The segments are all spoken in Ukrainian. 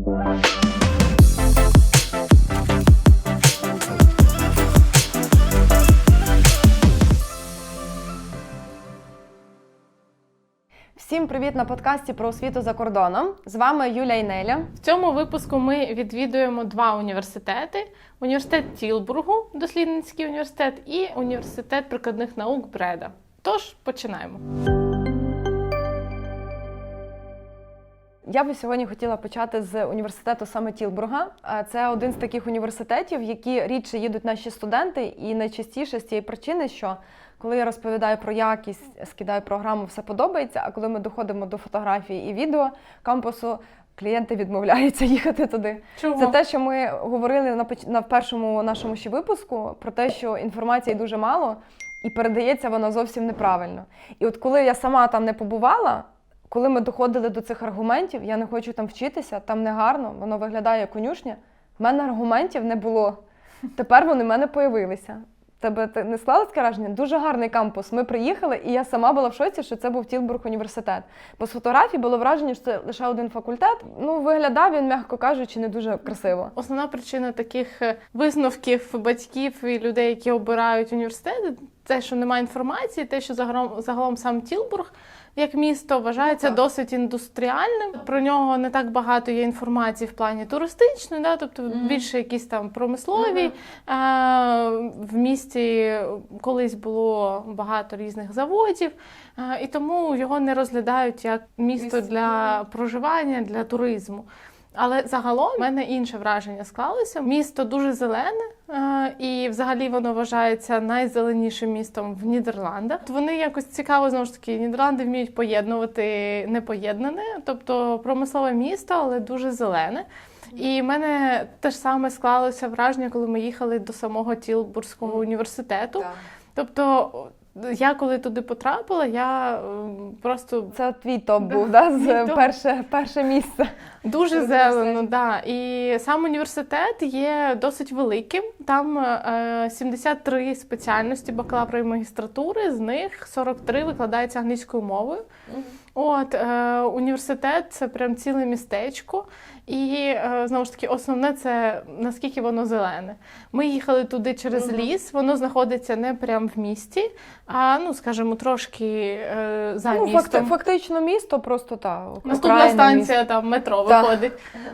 Всім привіт на подкасті про освіту за кордоном. З вами Юля і Неля. В цьому випуску ми відвідуємо два університети: університет Тілбургу, дослідницький університет, і університет прикладних наук Бреда. Тож починаємо. Я би сьогодні хотіла почати з університету саме Тілбурга. Це один з таких університетів, які рідше їдуть наші студенти, і найчастіше з цієї причини, що коли я розповідаю про якість, скидаю програму, все подобається. А коли ми доходимо до фотографій і відео кампусу, клієнти відмовляються їхати туди. Чого? Це те, що ми говорили на на першому нашому ще випуску про те, що інформації дуже мало і передається вона зовсім неправильно. І от коли я сама там не побувала, коли ми доходили до цих аргументів, я не хочу там вчитися, там не гарно, воно виглядає конюшня. В мене аргументів не було. Тепер вони в мене появилися. Тебе те- не склалось таке враження? Дуже гарний кампус. Ми приїхали, і я сама була в шоці, що це був Тілбург університет. Бо з фотографій було враження, що це лише один факультет. Ну, виглядав він, м'яко кажучи, не дуже красиво. Основна причина таких е, висновків батьків і людей, які обирають університети, те, що немає інформації, те, що загалом, загалом сам Тілбург як місто вважається Ну, так. досить індустріальним. Про нього не так багато є інформації в плані туристичної, да? тобто Мгм. більше якісь там промислові. Мгм. Е, В місті колись було багато різних заводів, е, і тому його не розглядають як місто Місце, для проживання, для туризму. Але загалом в мене інше враження склалося. Місто дуже зелене, е, і взагалі воно вважається найзеленішим містом в Нідерландах. Вони якось цікаво знову ж таки. Нідерланди вміють поєднувати непоєднане, тобто промислове місто, але дуже зелене. І в мене те ж саме склалося враження, коли ми їхали до самого Тілбурзького університету. Тобто, я коли туди потрапила, я е, просто Це твій топ був, да? З топ. перше, перше місце. Дуже зелено, да. І сам університет є досить великим. Там е, 73 спеціальності бакалавра і магістратури, з них 43 викладаються англійською мовою. От е, університет це прям ціле містечко. І е, знову ж таки, основне це наскільки воно зелене. Ми їхали туди через Мгм. ліс, воно знаходиться не прямо в місті, а ну скажімо, трошки е, за Ну, містом. факти, фактично місто просто так. Наступна станція там метро Так. виходить.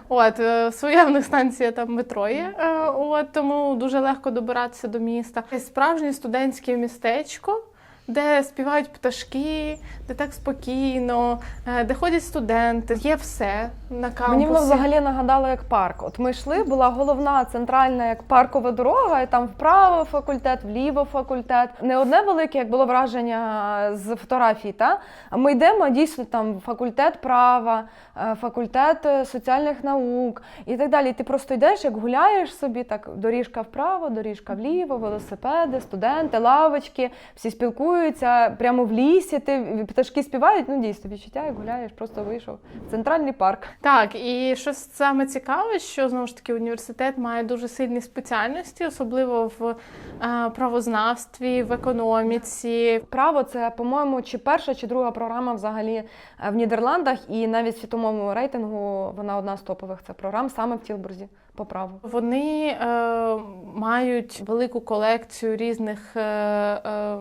От е, своя в них станція там метро є. е, От тому дуже легко добиратися до міста. Справжнє студентське містечко. Де співають пташки, де так спокійно, е, де ходять студенти, є все на кампусі. Мені воно взагалі нагадало як парк. От ми йшли, була головна центральна як паркова дорога, і там вправо факультет, вліво факультет. Не одне велике, як було враження з фотографій, та а ми йдемо дійсно там факультет права, е, факультет е, соціальних наук і так далі. І ти просто йдеш, як гуляєш собі, так доріжка вправо, доріжка вліво, велосипеди, студенти, лавочки, всі спілкуються прямо в лісі. Ти пташки співають. Ну дійсно відчуття, як гуляєш, просто вийшов в центральний парк. Так, і що саме цікаве, що знову ж таки університет має дуже сильні спеціальності, особливо в е, правознавстві, в економіці, Право це, по-моєму, чи перша, чи друга програма взагалі е, в Нідерландах, і навіть в світовому рейтингу вона одна з топових це програм саме в Тілбурзі по праву. Вони е, мають велику колекцію різних е, е,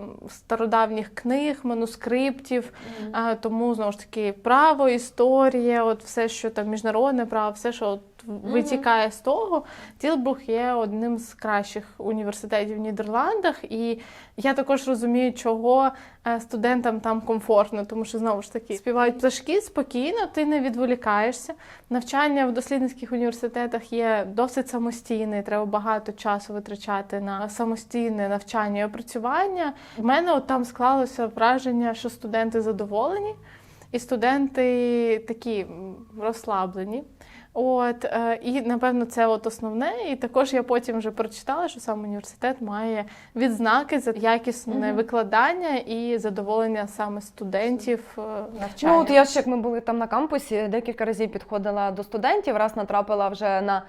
стародавніх книг, манускриптів. Е, тому знову ж таки право, історія, от все, що там міжнародне право, все, що от витікає з того. Тілбрух є одним з кращих університетів в Нідерландах, і я також розумію, чого е, студентам там комфортно, тому що знову ж таки співають пташки спокійно, ти не відволікаєшся. Навчання в дослідницьких університетах є досить самостійне, треба багато часу витрачати на самостійне навчання і опрацювання. В мене от там склалося враження, що студенти задоволені, і студенти такі розслаблені. От е, і напевно це от основне. І також я потім вже прочитала, що сам університет має відзнаки за якісне Мгм. викладання і задоволення саме студентів е, навчання. Ну от я ж як ми були там на кампусі, декілька разів підходила до студентів, раз натрапила вже на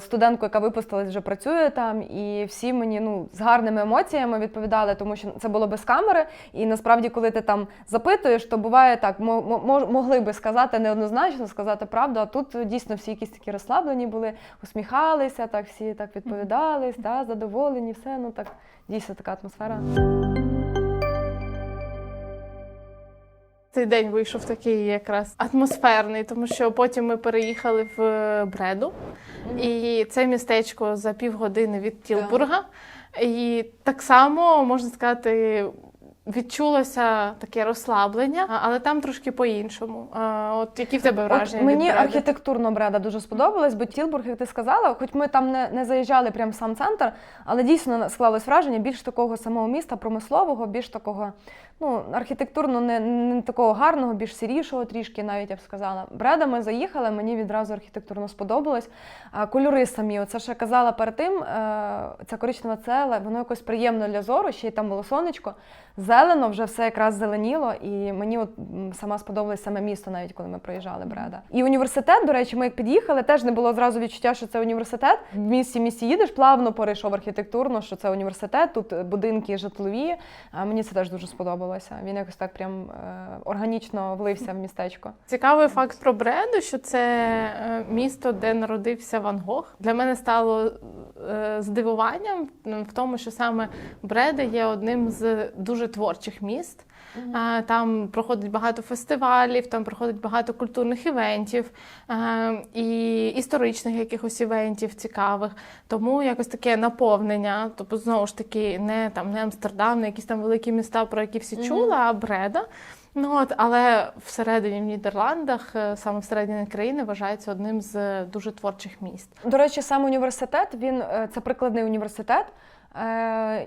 студентку, яка випустилась, вже працює там, і всі мені ну, з гарними емоціями відповідали, тому що це було без камери. І насправді, коли ти там запитуєш, то буває так, мо- мо- могли би сказати неоднозначно, сказати правду, а тут дійсно всі якісь такі розслаблені були, усміхалися, так всі так відповідались, та, задоволені, все. Ну так дійсно така атмосфера. Цей день вийшов такий якраз атмосферний, тому що потім ми переїхали в е, Бреду, і це містечко за півгодини від Тілбурга. І так само можна сказати. Відчулося таке розслаблення, але там трошки по-іншому. От які в тебе враження? От мені від архітектурно Бреда дуже сподобалось, бо Тілбург, як ти сказала, хоч ми там не, не заїжджали прямо в сам центр, але дійсно склалось враження більш такого самого міста, промислового, більш такого, ну, архітектурно не, не такого гарного, більш сірішого трішки, навіть я б сказала. Бреда ми заїхали, мені відразу архітектурно сподобалось. А кольори самі, оце я казала перед тим, е, ця коричнева цела, воно якось приємно для зору, ще й там було сонечко. Зелено, вже все якраз зеленіло, і мені от сама сподобалось саме місто, навіть коли ми проїжджали Бреда. І університет, до речі, ми як під'їхали, теж не було зразу відчуття, що це університет. В місті місті їдеш, плавно перейшов архітектурно, що це університет, тут будинки житлові. А мені це теж дуже сподобалося. Він якось так прям е, органічно влився в містечко. Цікавий факт про Бреду, що це е, місто, де народився Ван Гог. Для мене стало здивуванням в тому, що саме Бреда є одним з дуже творчих міст. Там проходить багато фестивалів, там проходить багато культурних івентів е, і історичних якихось івентів цікавих. Тому якось таке наповнення. Тобто, знову ж таки, не там не Амстердам, не якісь там великі міста, про які всі чули, а Бреда. Ну от, але всередині в Нідерландах, е, саме всередині країни, вважається одним з е, дуже творчих міст. До речі, сам університет він е, це прикладний університет.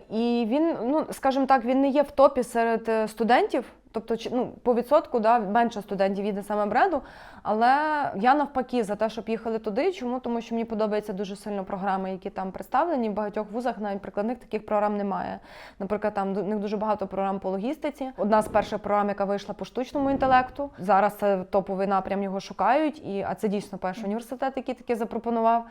І він, ну скажімо так, він не є в топі серед студентів. Тобто, ну, по відсотку да, менше студентів їде саме бренду. Але я навпаки за те, щоб їхали туди. Чому? Тому що мені подобаються дуже сильно програми, які там представлені. В багатьох вузах навіть прикладних таких програм немає. Наприклад, там в них дуже багато програм по логістиці. Одна з перших програм, яка вийшла по штучному інтелекту. Зараз це топовий напрям, його шукають. І, а це дійсно перший університет, який таке запропонував.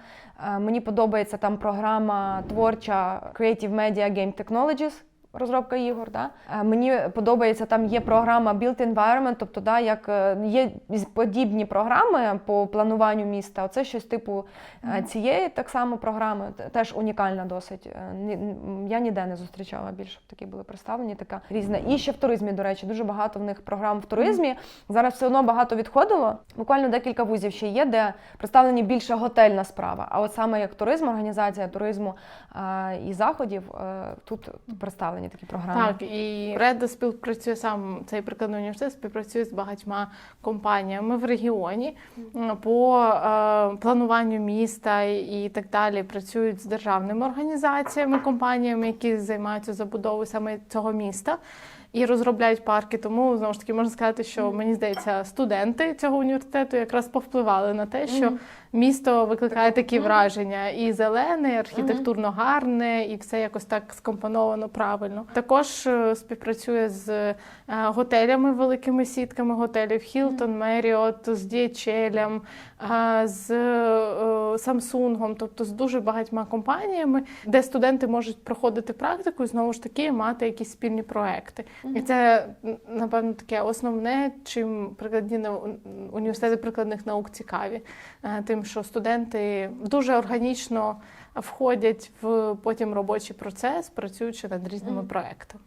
Е, Мені подобається там програма творча Creative Media Game Technologies. Розробка ігор, да? Е, мені подобається, там є програма Built Environment, тобто да, як е, є подібні програми по плануванню міста. Оце щось типу е, цієї так само програми, теж унікальна досить. Я ніде не зустрічала більше, щоб такі були представлені, така різна. І ще в туризмі, до речі, дуже багато в них програм в туризмі. Зараз все одно багато відходило. Буквально декілька вузів ще є, де представлені більше готельна справа. А от саме як туризм, організація туризму і заходів, тут представлені такі програми. Так, і Реда співпрацює сам цей прикладний університет, співпрацює з багатьма компаніями в регіоні по е, плануванню міста і так далі. Працюють з державними організаціями, компаніями, які займаються забудовою саме цього міста. І розробляють парки, тому знову ж таки можна сказати, що мені здається, студенти цього університету якраз повпливали на те, що місто викликає такі враження: і зелене, і архітектурно гарне, і все якось так скомпоновано правильно. Також е, співпрацює з е, готелями, великими сітками готелів Hilton, Marriott, з е, з е, Samsung, тобто з дуже багатьма компаніями, де студенти можуть проходити практику і знову ж таки мати якісь спільні проекти. І це напевно таке основне, чим прикладні університети прикладних наук цікаві, Е, тим, що студенти дуже органічно входять в потім робочий процес, працюючи над різними проектами.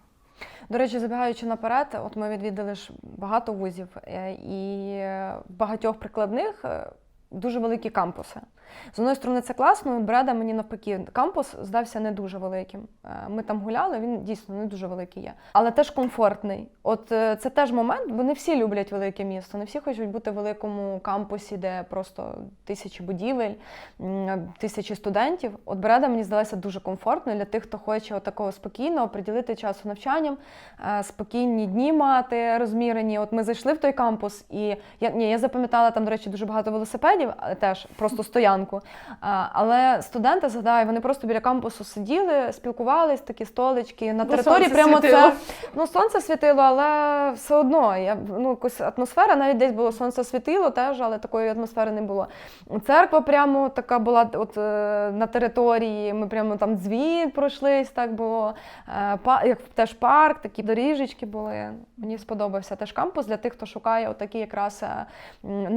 До речі, забігаючи наперед, от ми відвідали ж багато вузів, е, і багатьох прикладних е, дуже великі кампуси. З одної сторони, це класно, Бреда мені навпаки, кампус здався не дуже великим. Е, Ми там гуляли, він дійсно не дуже великий є, але теж комфортний. От е, це теж момент, бо не всі люблять велике місто, не всі хочуть бути в великому кампусі, де просто тисячі будівель, тисячі студентів. От Бреда мені здалася дуже комфортною для тих, хто хоче такого спокійного приділити часу навчанням, е, спокійні дні мати розмірені. От ми зайшли в той кампус, і я ні, я запам'ятала там, до речі, дуже багато велосипедів. Вокзалів, а, теж просто стоянку. Але студенти, згадаю, вони просто біля кампусу сиділи, спілкувались, такі столички. На Бо території сонце прямо світило. це ну сонце світило, але все одно я ну якось атмосфера, навіть десь було сонце світило, теж, але такої атмосфери не було. Церква прямо така була от е, на території. Ми прямо там дзвін пройшлись, так було. Е, як теж парк, такі доріжечки були. Мені сподобався теж кампус для тих, хто шукає отакі якраз е, м,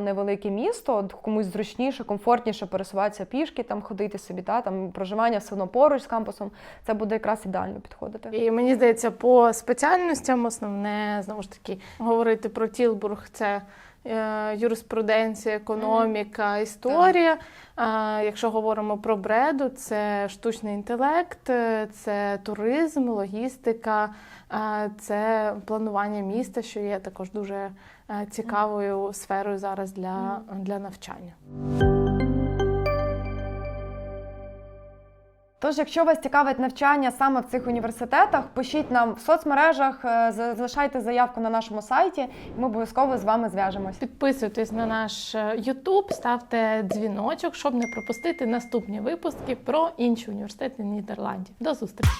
не невелике місто, комусь зручніше, комфортніше пересуватися пішки, там ходити собі, та там проживання все одно поруч з кампусом. Це буде якраз ідеально підходити. І мені здається, по спеціальностям основне знову ж таки говорити про Тілбург це. Е, Юриспруденція, економіка, історія. А якщо говоримо про бреду, це штучний інтелект, е, це туризм, логістика, це планування міста, що є також дуже е, цікавою сферою зараз для, для навчання. Тож, якщо вас цікавить навчання саме в цих університетах, пишіть нам в соцмережах, е, залишайте заявку на нашому сайті, і ми обов'язково з вами зв'яжемось. Підписуйтесь на наш е, YouTube, ставте дзвіночок, щоб не пропустити наступні випуски про інші університети Нідерландів. До зустрічі!